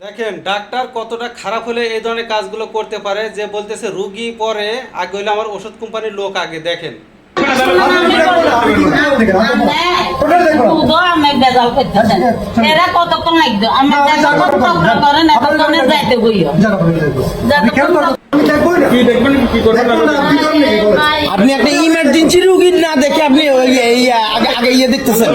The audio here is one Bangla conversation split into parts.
দেখেন ডাক্তার কতটা খারাপ হলে এই ধরনের কাজগুলো করতে পারে যে বলতেছে রুগী পরে আগে হইলে আমার ওষুধ কোম্পানির লোক আগে দেখেন। আপনি একটা ইমার্জেন্সি রুগী না দেখে আপনি ওই এই আগে ইয়ে দেখতেছেন।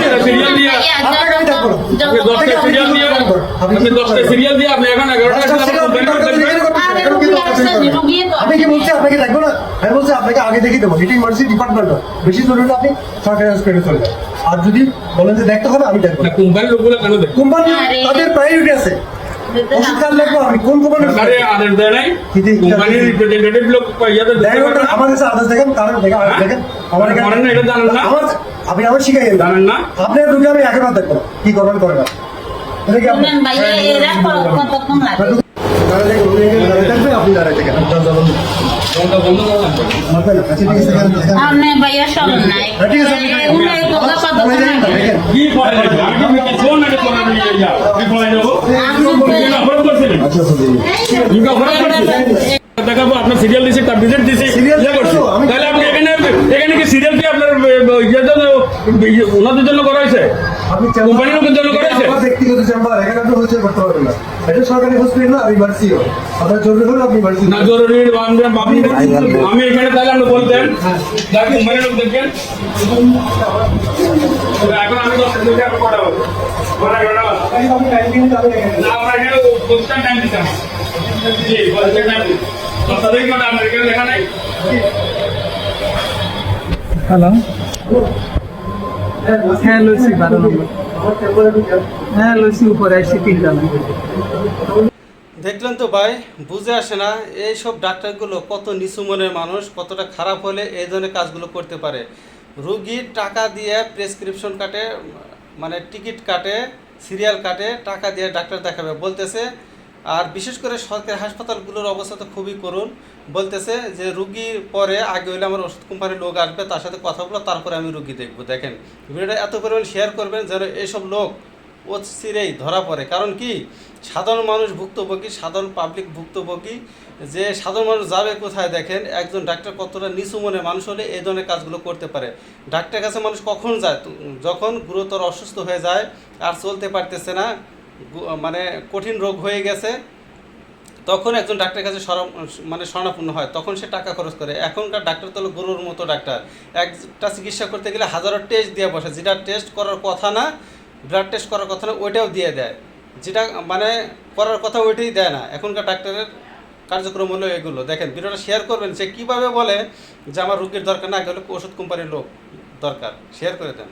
আপনি কি বলছি আপনাকে দেখব না? আমি বলছি আপনাকে আগে দেখিয়ে দেবো। এটি ইমার্জেন্সি ডিপার্টমেন্ট বেশি জরুরি আপনি সরকারি হসপিটালে চলে যান। আর যদি বলেন যে দেখতে হবে আমি দেখব। কোম্পানির লোকগুলো কেন দেখবেন কোম্পানি তাদের প্রায়োরিটি আছে। ওষুধ কার্ড লাগবো আমি কোন কোম্পানির সরকারে আদেশ দেয় নাই? কোম্পানির রিপ্রেজেন্টেটিভ লোক ইয়াতে দেখতে পারে না। আমার কাছে আদেশ দেখেন তারা দেখেন আমার আপনি আমার শিখাই জানেন না? আপনার রুগী আমি একেবারে দেখব কি করবেন করেন না আপনি ভাইয়া এরা কতক্ষণ লাগে দাঁড়ায় দেখেন, উনি এখানে দাঁড়ায় থাকবে, আপনি দাঁড়ায় থাকেন। দরজা বন্ধ। ফোনটা বন্ধ করে রাখবেন। মারবেন না, ঠিক আছে, দেখেন, দেখেন। আপনি ভাইয়া শোনেন নাই ঠিক আছে, আপনি দেখেন। উনি এই কথা আমার কতক্ষণ দেখেন না, লাগে দেখেন। কি পড়াই যাবে? আমি কি ফোন নাকি ফোন আমি নিয়ে যাও? কি পড়াই যাব? আপনি না অপরাধ করছিলেন? জি, জি। আপনি অপরাধ করছিলেন? দেখাবো আপনার সিরিয়াল দিয়েছি তার ভিজিট Serial ইয়ে আমি- তাহলে আপনি এখানে এখানে কি সিরিয়াল কি আপনার ওনাদের জন্য করা হয়েছে? কোম্পানির লোকের জন্য করেছে? আমার ব্যক্তিগত চেম্বার এখানে আপনি হচ্ছে করতে পারবেন না। এটা সরকারি হসপিটাল না আমি ভার্সিও আপনার জরুরি হলে আপনি ভার্সি না জরুরি আপনি- আমি এখানে তাহলে আপনি বলতেন যার কোম্পানির লোক দেখবেন এখন আমি দশ মিনিট আপনি হ্যালো হ্যাঁ বারো নম্বর। হ্যাঁ উপরে আসছি তিনটা দেখলেন তো ভাই, বুঝে আসে না, এইসব ডাক্তারগুলো কত নিচু মনের মানুষ, কতটা খারাপ হলে এই ধরনের কাজগুলো করতে পারে। রুগীর টাকা দিয়ে প্রেসক্রিপশন কাটে মানে টিকিট কাটে সিরিয়াল কাটে, টাকা দিয়ে ডাক্তার দেখাবে, বলতেছে আর বিশেষ করে সরকারি হাসপাতালগুলোর অবস্থা তো খুবই করুন বলতেছে যে রুগীর পরে আগে হইলে আমার ওষুধ কোম্পানির লোক আসবে, তার সাথে কথা বলো, তারপরে আমি রুগী দেখব। দেখেন, ভিডিওটা এত পরিমাণ শেয়ার করবেন যেন এইসব লোক অচিরেই ধরা পড়ে। কারণ কি? সাধারণ মানুষ ভুক্তভোগী, সাধারণ পাবলিক ভুক্তভোগী, যে সাধারণ মানুষ যাবে কোথায় দেখেন, একজন ডাক্তার কতটা নিচু মনে মানুষ হলে এই ধরনের কাজগুলো করতে পারে। ডাক্তারের কাছে মানুষ কখন যায়? যখন গুরুতর অসুস্থ হয়ে যায়, আর চলতে পারতেছে না মানে কঠিন রোগ হয়ে গেছে, তখন একজন ডাক্তারের কাছে সর মানে স্বর্ণাপন্ন হয়, তখন সে টাকা খরচ করে। এখনকার ডাক্তার তো হলো গরুর মতো ডাক্তার। একটা চিকিৎসা করতে গেলে হাজারো টেস্ট দিয়ে বসে। যেটা টেস্ট করার কথা না ব্লাড টেস্ট করার কথা না, ওইটাও দিয়ে দেয়। যেটা মানে করার কথা ওইটাই দেয় না। এখনকার ডাক্তারের কার্যক্রম হলো এগুলো। দেখেন, ভিডিওটা শেয়ার করবেন, সে কীভাবে বলে যে আমার রুগীর দরকার না গেলে ওষুধ কোম্পানির লোক দরকার। শেয়ার করে দেন।